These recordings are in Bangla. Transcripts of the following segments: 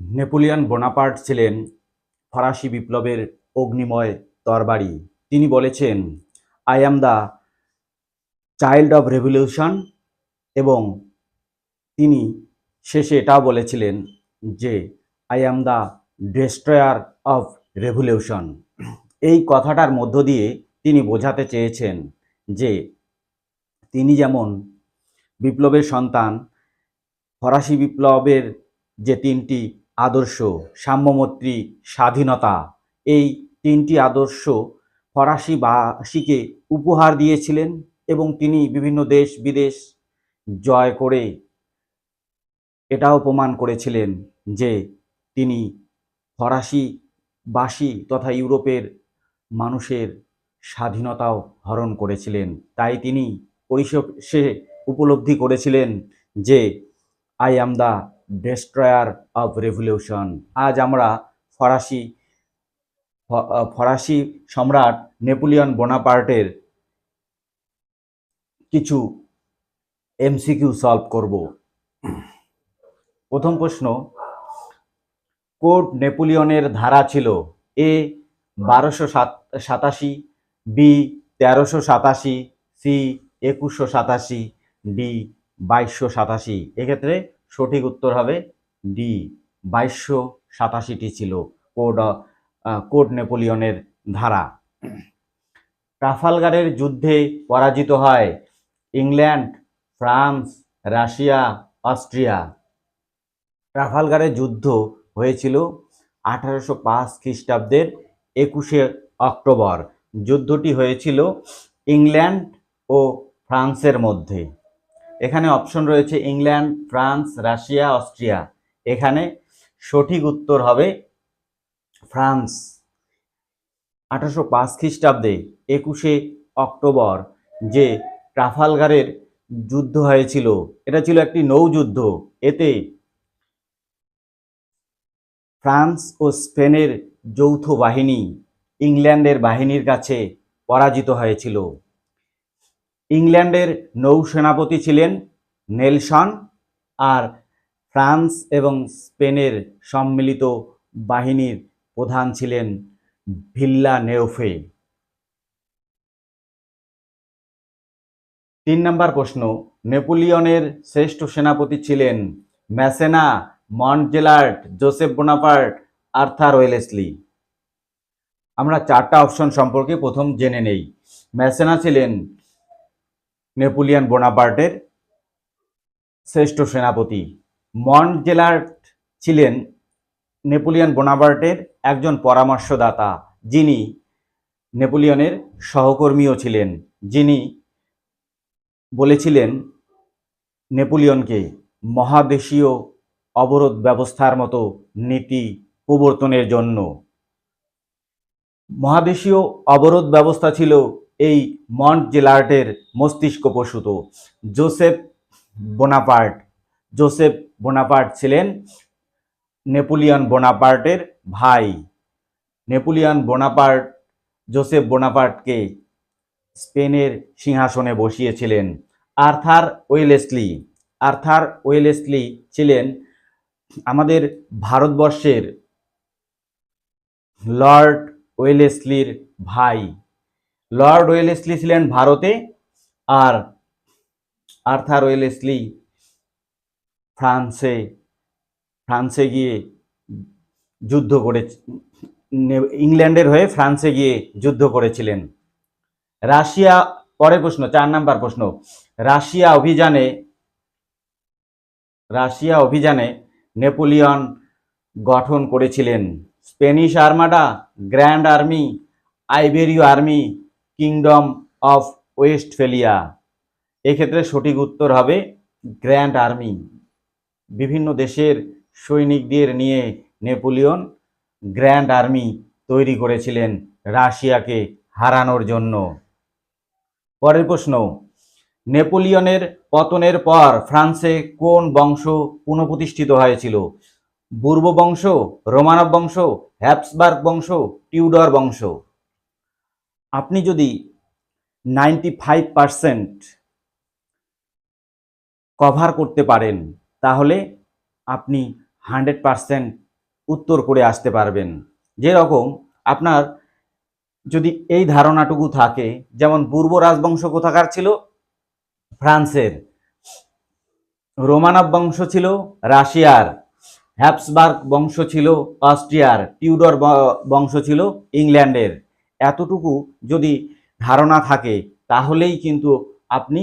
নেপোলিয়ন বোনাপার্ট ছিলেন ফরাসি বিপ্লবের অগ্নিময় তরবারি। তিনি বলেছেন I am the child of revolution এবং তিনি শেষে এটাও বলেছিলেন যে I am the destroyer of revolution এই কথাটার মধ্য দিয়ে তিনি বোঝাতে চেয়েছেন যে, তিনি যেমন বিপ্লবের সন্তান ফরাসি বিপ্লবের যে তিনটি আদর্শ, সাম্যমৈত্রী, স্বাধীনতা, এই তিনটি আদর্শ ফরাসিবাসীকে উপহার দিয়েছিলেন এবং তিনি বিভিন্ন দেশ বিদেশ জয় করে এটাও প্রমাণ করেছিলেন যে তিনি ফরাসিবাসী তথা ইউরোপের মানুষের স্বাধীনতাও হরণ করেছিলেন। তাই তিনি পরিশেষে উপলব্ধি করেছিলেন যে I am the destroyer of revolution আজ আমরা ফরাসি ফরাসি সম্রাট নেপোলিয়ন বোনাপার্টের কিছু এমসিকিউ সলভ করব। প্রথম প্রশ্ন কোড নেপোলিয়নের ধারা ছিল এ বারোশো সাতাশি বি তেরোশো সাতাশি সি একুশশো সাতাশি ডি বাইশশো সাতাশি। এক্ষেত্রে সঠিক উত্তর হবে ডি। বাইশশো সাতাশিটি ছিল কোড কোড নেপোলিয়নের ধারা। ট্রাফালগারের যুদ্ধে পরাজিত হয় ইংল্যান্ড, ফ্রান্স, রাশিয়া, অস্ট্রিয়া। ট্রাফালগারের যুদ্ধ হয়েছিল আঠারোশো পাঁচ খ্রিস্টাব্দের একুশে অক্টোবর। যুদ্ধটি হয়েছিল ইংল্যান্ড ও ফ্রান্সের মধ্যে। এখানে অপশন রয়েছে ইংল্যান্ড ফ্রান্স রাশিয়া অস্ট্রিয়া এখানে সঠিক উত্তর হবে ফ্রান্স আঠারোশো পাঁচ খ্রিস্টাব্দে একুশে অক্টোবর যে ট্রাফালগারের যুদ্ধ হয়েছিল, এটা ছিল একটি নৌযুদ্ধ এতে ফ্রান্স ও স্পেনের যৌথ বাহিনী ইংল্যান্ডের বাহিনীর কাছে পরাজিত হয়েছিল। ইংল্যান্ডের নৌসেনাপতি ছিলেন নেলসন আর ফ্রান্স এবং স্পেনের সম্মিলিত বাহিনীর প্রধান ছিলেন ভিল্লা নেওফে তিন নম্বর প্রশ্ন, নেপোলিয়নের শ্রেষ্ঠ সেনাপতি ছিলেন ম্যাসেনা মন্টজেলার্ট জোসেফ বোনাপার্ট, আর্থার ওয়েলেসলি। আমরা চারটা অপশন সম্পর্কে প্রথম জেনে নেই। ম্যাসেনা ছিলেন নেপোলিয়ন বোনাপার্টের শ্রেষ্ঠ সেনাপতি। মন্টজেলার্ট ছিলেন নেপোলিয়ন বোনাপার্টের একজন পরামর্শদাতা, যিনি নেপোলিয়নের সহকর্মীও ছিলেন, যিনি বলেছিলেন, নেপোলিয়নকে মহাদেশীয় অবরোধ ব্যবস্থার মতো নীতি প্রবর্তনের জন্য। মহাদেশীয় অবরোধ ব্যবস্থা ছিল এই মন্ট জেলার্টের মস্তিষ্ক প্রসূত। জোসেফ বোনাপার্ট জোসেফ বোনাপার্ট ছিলেন নেপোলিয়ন বোনাপার্টের ভাই। নেপোলিয়ন বোনাপার্ট, জোসেফ বোনাপার্টকে স্পেনের সিংহাসনে বসিয়েছিলেন। আর্থার ওয়েলেসলি আর্থার ওয়েলেসলি ছিলেন আমাদের ভারতবর্ষের লর্ড ওয়েলেসলির ভাই। লর্ড ওয়েলেসলি ছিলেন ভারতে আর আর্থার ওয়েলেসলি ফ্রান্সে ফ্রান্সে গিয়ে যুদ্ধ করে, ইংল্যান্ডের হয়ে ফ্রান্সে গিয়ে যুদ্ধ করেছিলেন। রাশিয়া পরের প্রশ্ন, চার নাম্বার প্রশ্ন। রাশিয়া অভিযানে রাশিয়া অভিযানে নেপোলিয়ন গঠন করেছিলেন। স্পেনিশ আর্মাডা গ্র্যান্ড আর্মি, আইবেরিয় আর্মি কিংডম অফ ওয়েস্টফেলিয়া এক্ষেত্রে সঠিক উত্তর হবে গ্র্যান্ড আর্মি বিভিন্ন দেশের সৈনিকদের নিয়ে নেপোলিয়ন গ্র্যান্ড আর্মি তৈরি করেছিলেন রাশিয়াকে হারানোর জন্য। পরের প্রশ্ন, নেপোলিয়নের পতনের পর ফ্রান্সে কোন বংশ পুনঃপ্রতিষ্ঠিত হয়েছিল? বুর্ব বংশ রোমানব বংশ, হ্যাপসবার্গ বংশ, টিউডর বংশ। আপনি যদি নাইনটি ফাইভ পারসেন্ট কভার করতে পারেন, তাহলে আপনি হান্ড্রেড পারসেন্ট উত্তর করে আসতে পারবেন। যেরকম আপনার যদি এই ধারণাটুকু থাকে, যেমন পূর্ব রাজবংশ কোথাকার ছিল? ফ্রান্সের। রোমানব বংশ ছিল রাশিয়ার। হ্যাপসবার্গ বংশ ছিল অস্ট্রিয়ার। টিউডর বংশ ছিল ইংল্যান্ডের। এতটুকু যদি ধারণা থাকে, তাহলেই কিন্তু আপনি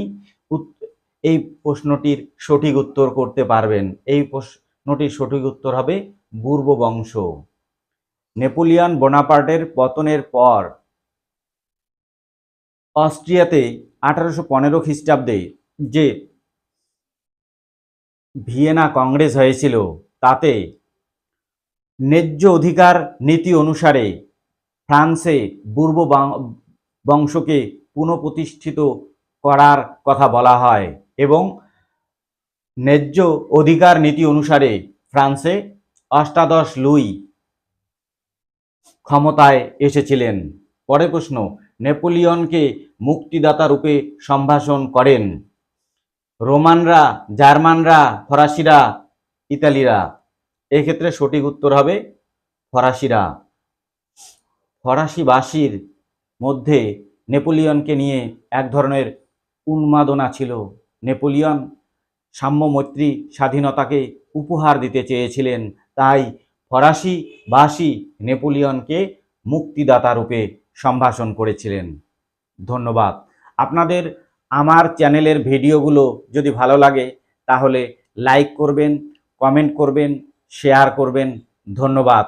এই প্রশ্নটির সঠিক উত্তর করতে পারবেন। এই প্রশ্নটির সঠিক উত্তর হবে পূর্ব বংশ। নেপোলিয়ন বোনাপার্টের পতনের পর অস্ট্রিয়াতে আঠারোশো পনেরো খ্রিস্টাব্দে যে ভিয়েনা কংগ্রেস হয়েছিল, তাতে ন্যায্য অধিকার নীতি অনুসারে ফ্রান্সে পূর্ব বাং- বংশকে পুনঃপ্রতিষ্ঠিত করার কথা বলা হয় এবং ন্যায্য অধিকার নীতি অনুসারে ফ্রান্সে অষ্টাদশ লুই ক্ষমতায় এসেছিলেন। পরের প্রশ্ন, নেপোলিয়নকে মুক্তিদাতা রূপে সম্ভাষণ করেন। রোমানরা, জার্মানরা, ফরাসিরা, ইতালিরা। এক্ষেত্রে সঠিক উত্তর হবে ফরাসিরা। ফরাসিবাসীর মধ্যে নেপোলিয়নকে নিয়ে এক ধরনের উন্মাদনা ছিল। নেপোলিয়ন সাম্য মৈত্রী স্বাধীনতাকে উপহার দিতে চেয়েছিলেন, তাই ফরাসিবাসী নেপোলিয়নকে মুক্তিদাতা রূপে সম্ভাষণ করেছিলেন। ধন্যবাদ। আপনাদের আমার চ্যানেলের ভিডিওগুলো যদি ভালো লাগে, তাহলে লাইক করবেন, কমেন্ট করবেন, শেয়ার করবেন। ধন্যবাদ।